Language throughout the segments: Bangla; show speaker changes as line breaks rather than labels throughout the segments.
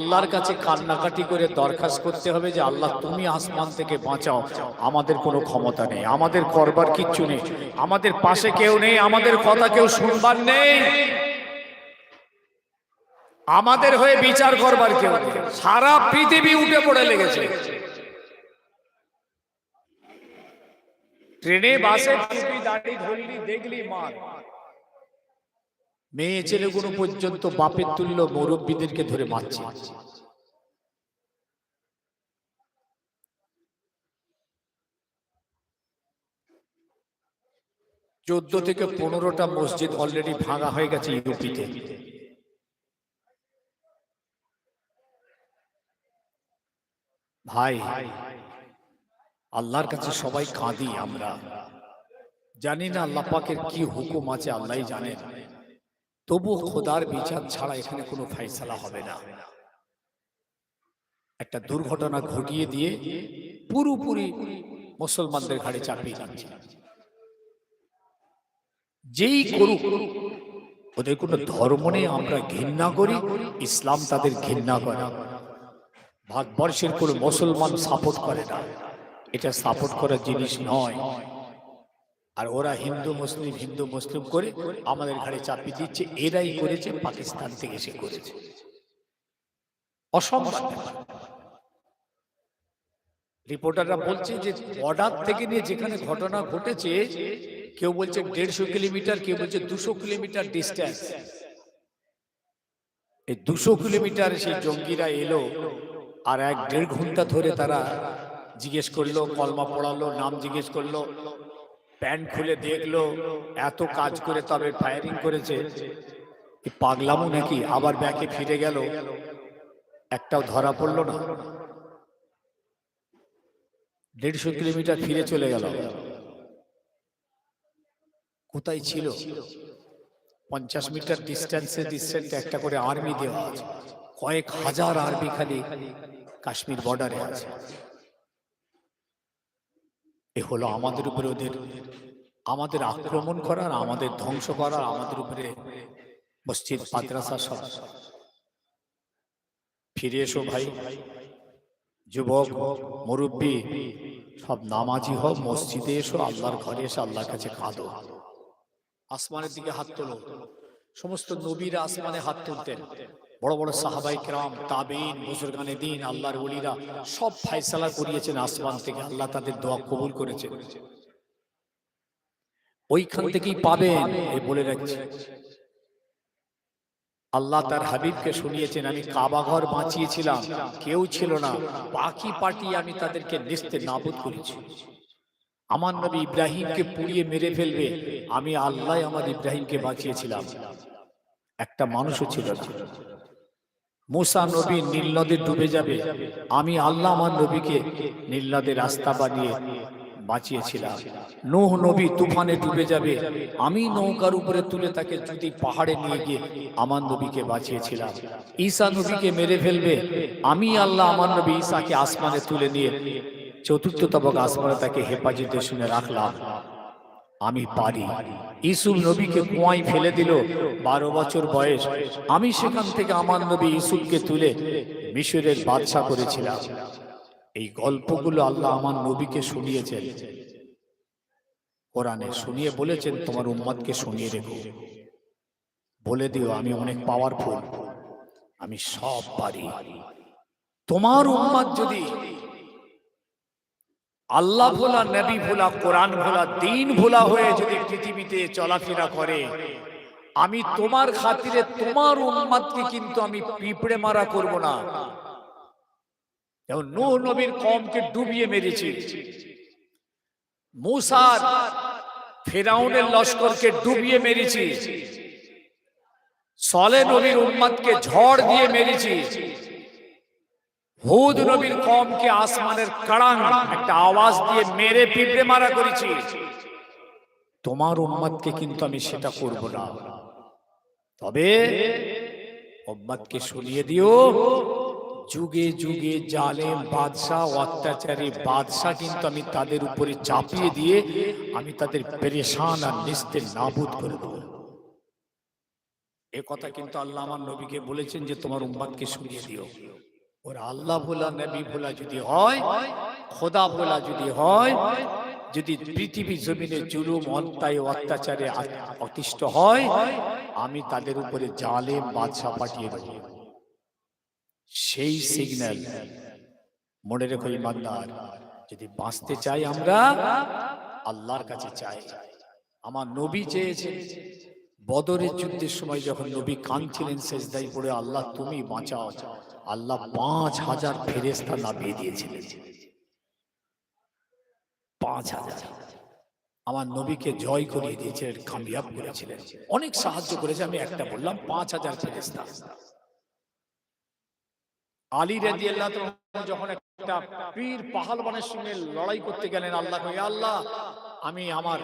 আল্লাহর কাছে কান্নাকাটি করে দরখাস্ত করতে হবে যে, আল্লাহ, তুমি আসমান থেকে বাঁচাও। আমাদের কোনো ক্ষমতা নেই, আমাদের করবার কিচ্ছু নেই, আমাদের পাশে কেউ নেই, আমাদের কথা কেউ শুনবার নেই। আমাদের হয়ে বিচার করবার কেউ নেই। সারা পৃথিবী উঠে পড়ে লেগেছে। ট্রেনে, বাসে টুপি দাড়ি ধরলি দেখলি, মার। মেয়ে ছেলেগুলো পর্যন্ত বাপের তুল্য মুরব্বীদেরকে ধরে মারছে। চোদ্দ থেকে পনেরোটা মসজিদ অলরেডি ভাঙা হয়ে গেছে ইউপিতে। ভাই, আল্লাহর কাছে সবাই কাঁদি আমরা। জানি না আল্লাহ পাকের কি হুকুম আছে, আল্লাহই জানেন তবু খোদার বিচার ছাড়া এখানে কোনো ফাইসালা হবে না। একটা দুর্ঘটনা ঘটিয়ে দিয়ে পুরোপুরি মুসলমানদের ঘাড়ে চাপিয়ে যাচ্ছে যেই করুক ওদের কোনো ধর্ম নেই আমরা ঘৃণা করি ইসলাম তাদের ঘৃণা করে। ভারতবর্ষের কোনো মুসলমান সাপোর্ট করে না। এটা সাপোর্ট করার জিনিস নয়। আর ওরা হিন্দু, মুসলিম হিন্দু, মুসলিম করে আমাদের ঘাড়ে চাপিয়ে দিচ্ছে, এরাই করেছে, পাকিস্তান থেকে এসে করেছে। অসম্ভব রিপোর্টাররা বলছে যে বর্ডার থেকে নিয়ে যেখানে ঘটনা ঘটেছে, কেউ বলছে দেড়শো কিলোমিটার, কেউ বলছে দুশো কিলোমিটার ডিস্টেন্স এই দুশো কিলোমিটার সেই জঙ্গিরা এলো, আর এক দেড় ঘণ্টা ধরে তারা জিজ্ঞেস করল, কলমা পড়ালো, নাম জিজ্ঞেস করল প্যান্ট খুলে দেখল এত কাজ করে তবে ফায়ারিং করেছে। পাগলামো নাকি? আবার ব্যাকে ফিরে গেল। একটাও ধরা পড়ল না। দেড়শো কিলোমিটার ফিরে চলে গেল। কোথায় ছিল? পঞ্চাশ মিটার ডিস্টেন্সে ডিস্টেন্স একটা করে আর্মি দেওয়া আছে। কয়েক হাজার আর্মি খালি কাশ্মীর বর্ডারে আছে। এ হলো আমাদের উপরে ওদের, আমাদের আক্রমণ করার, আমাদের ধ্বংস করার, আমাদের উপরে মসজিদ, মাদ্রাসা সব। ফিরে এসো ভাই। যুবক, মুরব্বী, সব নামাজি হোক মসজিদে এসো, আল্লাহর ঘরে এসে আল্লাহর কাছে কাঁদো। আসমানের দিকে হাত তোলো। সমস্ত নবীরা আসমানে হাত তুলতেন। বড় বড় সাহাবাই কেরাম তাবিন বুজুর্গানে দিন, আল্লাহর ওলিরা সব ফাইসালা করিয়েছেন আসমান থেকে। আল্লাহ তাদের দোয়া কবুল করেছেন। ওইখান থেকেই পাবেন এই বলে রাখছি। আল্লাহ তার হাবিবকে শুনিয়েছেন, আমি কাবাঘর বাঁচিয়েছিলাম, কেউ ছিল না। বাকি পার্টি আমি তাদেরকে নিস্তে নাবুদ করেছি। আমার নবী ইব্রাহিমকে পুড়িয়ে মেরে ফেলবে। আমি আল্লাহ আমার ইব্রাহিমকে বাঁচিয়েছিলাম। একটা মানুষও ছিল না। মুসা নবী নীল নদে ডুবে যাবে। আমি আল্লাহ আমার নবীকে নীল নদের রাস্তা বানিয়ে বাঁচিয়েছিলাম। নোহ নবী তুফানে ডুবে যাবে। আমি নৌকার উপরে তুলে তাকে যদি পাহাড়ে নিয়ে গিয়ে আমার নবীকে বাঁচিয়েছিলাম। ঈসা নবীকে মেরে ফেলবে। আমি আল্লাহ আমার নবী ঈসাকে আসমানে তুলে নিয়ে চতুর্থ তবক আসমানে তাকে হেফাজতে শুনে রাখলাম। আমি পারি। ইসুল নবীকে কুয়ায় ফেলে দিল, বারো বছর বয়স। আমি সেখান থেকে আমার নবী ইসুলকে তুলে মিশরের বাদশা করেছিলাম। এই গল্পগুলো আল্লাহ আমার নবীকে শুনিয়েছেন। কোরআনে শুনিয়ে বলেছেন, তোমার উম্মাদকে শুনিয়ে রেখো। বলে দিও, আমি অনেক পাওয়ারফুল আমি সব পারি। তোমার উম্মাদ যদি আল্লাহ ভোলা, নবী ভোলা, কোরআন ভোলা, দিন ভোলা হয়ে যদি পৃথিবীতে চলাফেরা করে, আমি তোমার খাতিরে তোমার উম্মাদকে কিন্তু আমি পিঁপড়ে মারা করব না। যেমন নূহ নবীর কমকে ডুবিয়ে মেরেছি। মুসার ফেরাউনের লস্করকে ডুবিয়ে মেরেছি। সলে নবীর উম্মাদকে ঝড় দিয়ে মেরেছি। হুদ নবীর কমকে আসমানের কাড়াং একটা আওয়াজ দিয়ে মেরে পিঁপড়ে মারা করেছি। তোমার উম্মাদকে কিন্তু আমি সেটা করব না। তবে উম্মাদকে শুনিয়ে দিও। যুগে যুগে জালেম, বাদশাহ, অত্যাচারী, বাদশাহ কিন্তু আমি তাদের উপরে চাপিয়ে দিয়ে আমি তাদের পেরেশান আর নিস্তের নাবুদ করে দেবো। এ কথা কিন্তু আল্লাহ আমার নবীকে বলেছেন যে তোমার উম্মাদকে শুনিয়ে দিও। ওর আল্লাহ ভোলা, নবী ভোলা যদি হয়, খোদা ভোলা যদি হয়, যদি পৃথিবী জমিনে জুলুম, অন্যায়, অত্যাচারে অতিষ্ঠ হয়, আমি তাদের উপরে জালে বাদশা পাঠিয়ে দেব। সেই সিগন্যাল মনে রেখো ইমানদার, যদি বাঁচতে চাই আমরা, আল্লাহর কাছে চাই। আমার নবী চেয়েছেন বদরের যুদ্ধের সময় যখন নবী কাঁদছিলেন শেষদাই পড়ে আল্লাহ, তুমি বাঁচাও। আল্লাহ পাঁচ হাজার ফেরেস্তা নামিয়ে দিয়েছিলেন। পাঁচ হাজার। আমার নবীকে জয় করিয়ে দিয়েছিলেন কামিয়াব করেছিলেন। অনেক সাহায্য করেছে, আমি একটা বললাম, পাঁচ হাজার ফেরেস্তা আলী রাজি আল্লাহ যখন একটা পীর পাহালবানের সঙ্গে লড়াই করতে গেলেন, আল্লাহ আল্লাহ আমি আমার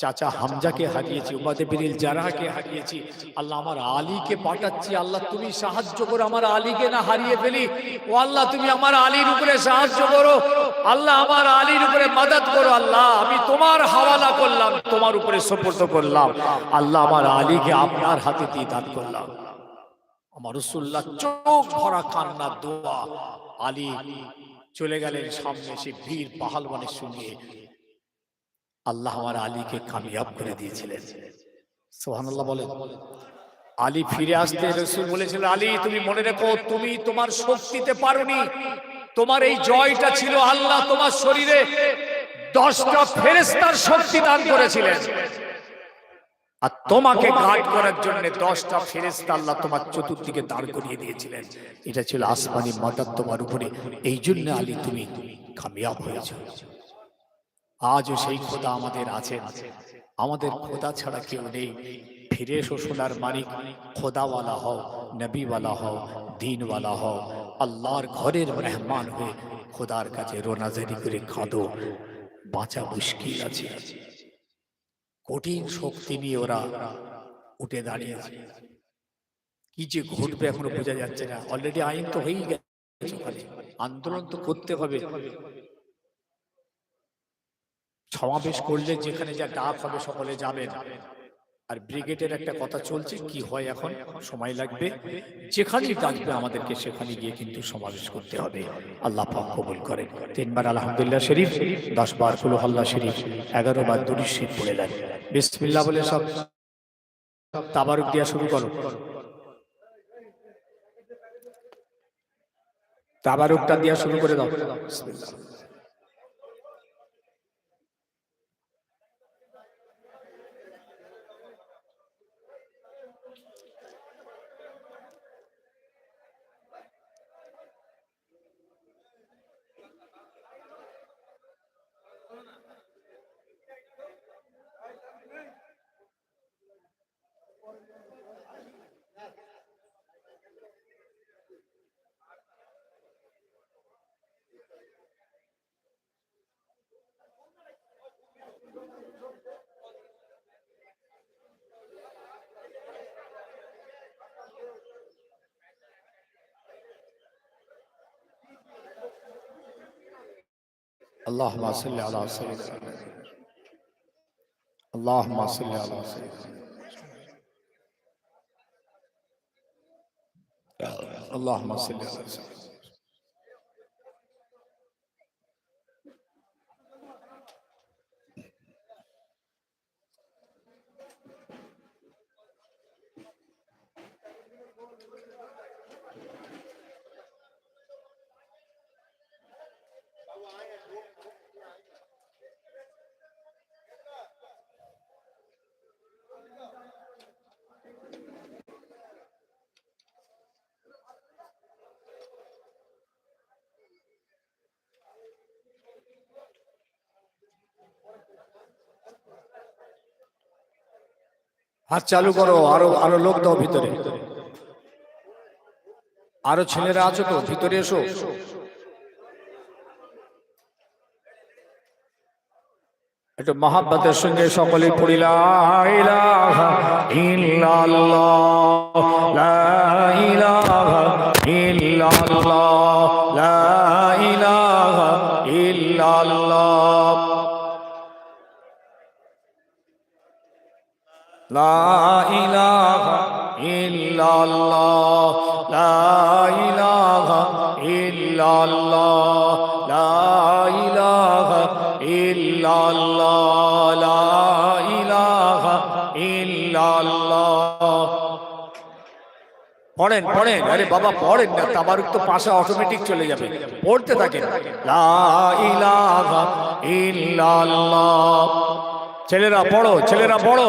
চাচা হামজাকে হারিয়েছি উবাদে বিরিল জারাহকে হারিয়েছি। আল্লাহ আমার আলীকে পাঠাচ্ছি আল্লাহ তুমি সাহায্য করো আমার আলীকে না হারিয়ে ফেলি। ও আল্লাহ তুমি আমার আলীর উপরে সাহায্য করো। আল্লাহ আমার আলীর উপরে মাদত করো আল্লাহ। আমি তোমার হাওয়ালা করলাম তোমার উপরে সোপর্দ করলাম। আল্লাহ আমার আলীকে আপনার হাতে দিয়ে দান করলাম। আমার রসুল্লাহ চোখ ভরা কান্না দোয়া। আলী চলে গেলেন সামনে সে বীর পাহালবানের সঙ্গে। আল্লাহ আমার আলীকে কামিয়াব করে দিয়েছিলেন। সোহানাল্লাহ বলেন। আলী ফিরে আসতে রসুল বলেছিলেন, আলী, তুমি মনে রেখো, তুমি তোমার শক্তিতে পারোনি। তোমার এই জয়টা ছিল আল্লাহ তোমার শরীরে দশটা ফেরেস্তার শক্তি দান করেছিলেন। আর তোমাকে গার্ড করার জন্য দশটা ফেরেস্তা আল্লাহ তোমার চতুর্দিকে দাঁড় করিয়ে দিয়েছিলেন। এটা ছিল আসমানি মাদার তোমার উপরে। এই জন্য আলী তুমি কামিয়াব হয়েছ। আজও সেই খোদা আমাদের আছেন। আমাদের খোদা ছাড়া কেউ নেই। ফিরে এসো মালিক, খোদাওয়ালা হও, নবীওয়ালা হও, দিনওয়ালা হও। আল্লাহর ঘরের মেহমান হয়ে খোদার কাছে রোনাজারি করে কাঁদো। বাঁচা মুশকিল আছে। কঠিন শক্তি নিয়ে ওরা উঠে দাঁড়িয়েছে কি যে ঘটবে এখনও বোঝা যাচ্ছে না। অলরেডি আইন তো হয়েই গেছে। আন্দোলন তো করতে হবে। সমাবেশ করলে যেখানে যা ডাক হবে সকলে যাবেন। আর ব্রিগেডের একটা কথা চলছে, কি হয় এখন? সময় লাগবে। যেখানেই ডাকবে আমাদেরকে সেখানে গিয়ে কিন্তু সমাবেশ করতে হবে। আল্লাহ কবুল করেন। তিনবার আলহামদুলিল্লাহ শরীফ দশ বার কুলু আল্লাহ শরীফ এগারো বার দুরি শরীফ পড়ে দেন বিসমিল্লাহ বলে সব তাবারুক দিয়া শুরু করো। তাবারুকটা দিয়া শুরু করে দাও। Allahümme salli ala seyyidina Allahümme salli ala seyyidina Allahümme salli ala seyyidina হাত চালু করো, আরও আরও লোক দাও ভিতরে। আরও ছেলেরা আছো তো, ভিতরে এসো। একটু মহাব্বতের সঙ্গে সকলে পড়িলা ইল্লাল্লাহ। পড়েন পড়েন। আরে বাবা, পড়েন না। তাবারুক তো পাশে অটোমেটিক চলে যাবে। পড়তে থাকেন। ছেলেরা পড়ো ছেলেরা পড়ো।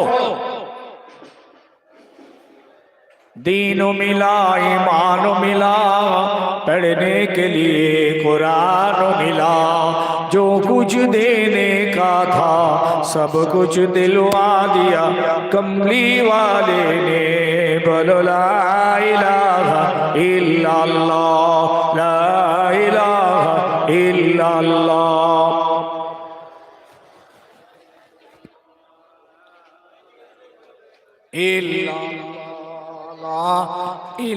दीन मिला, ईमान मिला, पढ़ने के लिए कुरान मिला। जो कुछ देने का था, सब कुछ दिलवा दिया। कमली वाले ने बोलो, ला इलाहा इल्लल्लाह, ला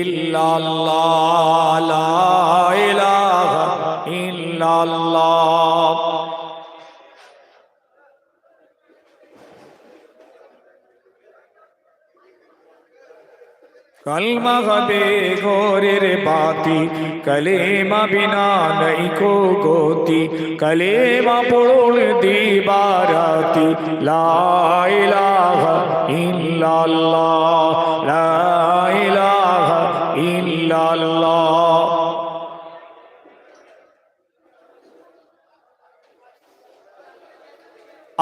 ইল্লাল্লাহ, লা ইলাহা ইল্লাল্লাহ। কলমা হবে ঘোরের বাতি, কলেমা বিনা নাই কো গতি, কলেমা পড়ল দিবারাতি, লা ইল্লাল্লাহ, লা ला इलाहा इल्लल्लाह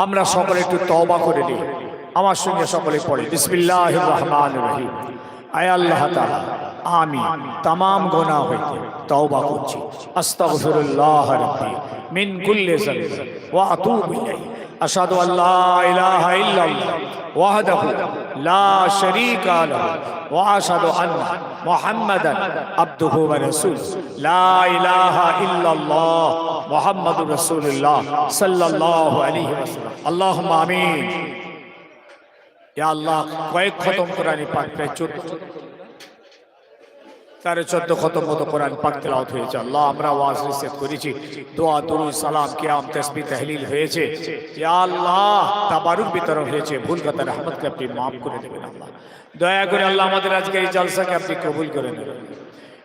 আমরা সকলে একটু তওবা করে নিই আমার সঙ্গে সকলে পড়ে বিসমিল্লাহির রহমানির রহিম আয় আল্লাহ তাআলা আমি তামাম গোনা হইতে তওবা করছি আস্তাগফিরুল্লাহ রাব্বি মিন কুল্লি যামব ওয়া আতুবু ইলাইহি আশহাদু আল্লা ইলাহা ইল্লাল্লাহ ওয়াহদাহু লা শারীকা লাহু ওয়া আশহাদু আন্না মুহাম্মাদান আবদুহু ওয়া রাসূলুহু লা ইলাহা ইল্লাল্লাহ মুহাম্মাদুর রাসূলুল্লাহ সাল্লাল্লাহু আলাইহি ওয়াসাল্লাম আল্লাহুম্মা আমিন ইয়া আল্লাহ কয়েক খতম কোরআনি পাক প্রায় চোদ্দ তার চোদ্দ খতম মতো কোরআন পাক তেলাওত হয়েছে। আল্লাহ, আমরা ওয়াজ নিষেধ করেছি। দোয়া দুরু সালাম, কিয়াম তসবি তহলিল হয়েছে। আল্লাহ, তাবারুক বিতরণ হয়েছে। ভুল কথা, রহমতকে আপনি মাফ করে দেবেন, আল্লাহ। দয়া করে আল্লাহ আমাদের আজকে এই জলসাকে আপনি কবুল করে নেবেন।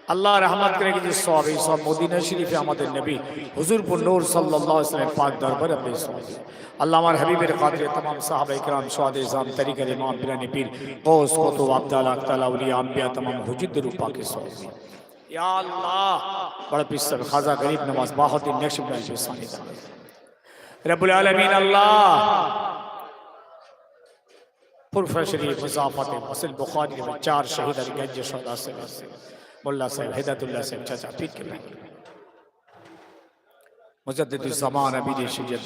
اللہ رحمت کریں کہ جس صحابی صاحب مدینہ شریف احمد نبی حضور پر نور صلی اللہ علیہ وسلم پاک دربر اپنے سوال دے اللہ ہمارے حبیب رقادر تمام صحابہ اکرام شہد ازام طریقہ امام بلانی پیر قوس قطو عبدال اکتال اولیاء انبیاء تمام حجد روپا کے سوال یا اللہ بڑا پیسر خاضہ غریب نماز باہت نقش بلانی پیر سانی دا رب العالمین اللہ پرفر شریف مضافت مصر بخاری چار شہید ارگنج شہدہ سے মোল্লা সাহেব হেদাতুল্লাহ সাহেব চাচা মুজাদ্দুজ্জামান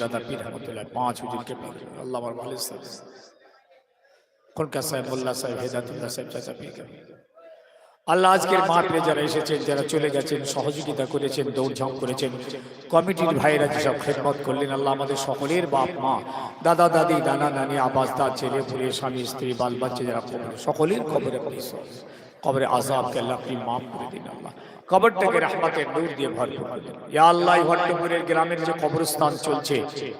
দাদা পীর রহমতুল্লাহ পাঁচ আল্লাহ আমার ভালো সাহেব সাহেব মোল্লা সাহেব হেদাতুল্লাহ সাহেব চাচা আল্লাহ আজকের মাঠে যারা এসেছেন যারা চলে গেছেন সহযোগিতা করেছেন দৌড়ঝাঁপ করেছেন। কমিটির ভাইয়েরা যেসব খেদমত করলেন আল্লাহ আমাদের সকলের বাপ মা দাদা দাদি নানা নানি আবাস দা ছেলে পুরে স্বামী স্ত্রী বাল বাচ্চা যারা সকলের খবরে কবরে আজাবকে আল্লাহ মাফ করে দিন আল্লাহ। কবরটাকে রহমতের নূর দিয়ে ভরপুর দিন। ইয়া আল্লাহ ভট্টপুরের গ্রামের যে কবরস্থান চলছে,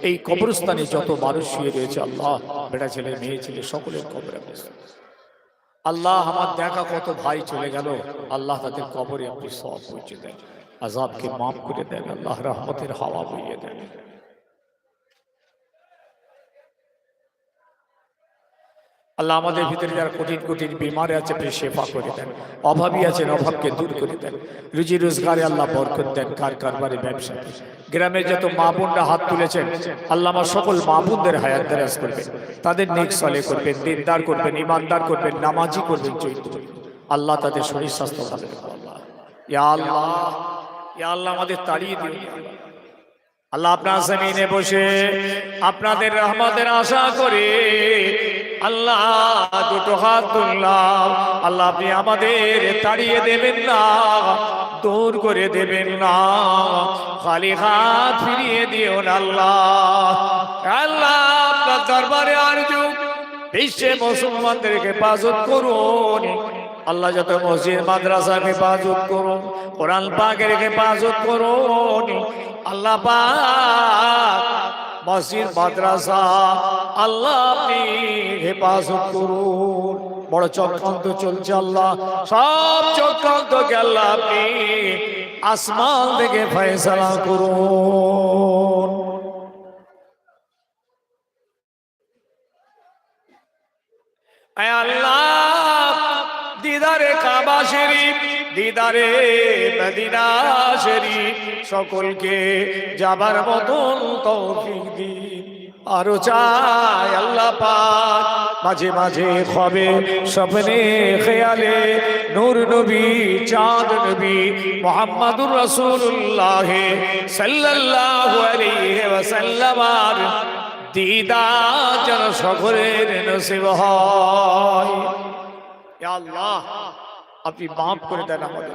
এই কবরস্থানে যত মানুষ শুয়ে রয়েছে আল্লাহ, বেটা ছেলে, মেয়ে ছেলে, সকলের কবরে। আল্লাহ আমার দেখা কত ভাই চলে গেল, আল্লাহ তাদের কবরে আপনি সব পৌঁছে দেন। আজাবকে মাফ করে দেন, আল্লাহ রহমতের হাওয়া বইয়ে দেন। আল্লাহ আমাদের ভিতরে যারা কঠিন কঠিন বিমারে আছে আপনি শেফা করে দেন। অভাবী আছেন, অভাবকে দূর করে দেন। রুজি রোজগারে আল্লাহ বরকত দেন, কার কারবারে ব্যবসা গ্রামের যত মা বোনরা হাত তুলেছেন, আল্লাহ আমার সকল মা বোনদের হায়াত দারাজ করবেন। তাদের নেক সলে করবেন, দিনদার করবেন ইমানদার করবেন, নামাজি করবেন, চৈত্র। আল্লাহ তাদের শরীর স্বাস্থ্য ভালো ইয়া আল্লাহ ইয়া আল্লাহ আমাদের তাড়িয়ে দিন। আল্লাহ আপনার জমিনে বসে আপনাদের রহমতের আশা করে আল্লাহ, দুটো হাত তুললাম। আল্লাহ, আপনি আমাদের তাড়িয়ে দেবেন না, দূর করে দেবেন না। খালি হাত ফিরিয়ে দিও আল্লাহ। আল্লাহ, আপনার দরবারে আর যুগ বিশ্বে মুসলমানদেরকে হেফাজত করুন। আল্লাহ, যত মসজিদ মাদ্রাসা হেফাজত করুন। কোরআন পাকের হেফাজত করুন। আল্লাহ পাক মসজিদ, মাদ্রাসা, আল্লাহ আপনি হেফাজত করুন। বড় চক্রান্ত চলছে আল্লাহ। সব চক্রান্তকে আল্লাহ আসমান থেকে ফয়সালা করুন। আল্লাহ, দিদারে কাবা শরীফ দিদারে মদিনা শরীফ সকলকে যাবার মতন তৌফিক দিন। আরও চাই আল্লাহ পাক, মাঝে মাঝে খবে স্বপ্নে খেয়ালে। নূর নবী, চাঁদ নবী, মোহাম্মদুর রসুল্লাহ সাল্লাল্লাহু আলাইহি ওয়াসাল্লামার দিদার যেন সকলের নসিব হয়। আল্লাহ। আপনি মাফ করে দেন আমাদের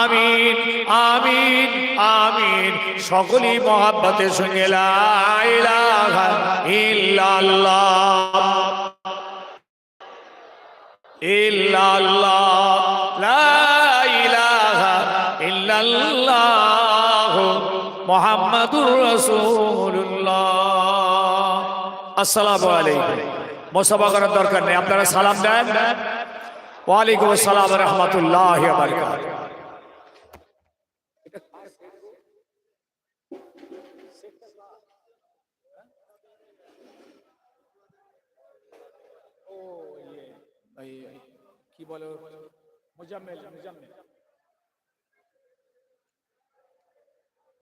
আমিন আমিন আমিন। সকলেই মহাব্বতের সঙ্গে মোহাম্মদুর রাসূলুল্লাহ। আসসালামু আলাইকুম। করার দরকার নেই। আপনারা সালাম দেন। ওয়ালাইকুম আসসালাম রহমতুল্লাহ কি বলে মুজাম্মেল মুজাম্মেল।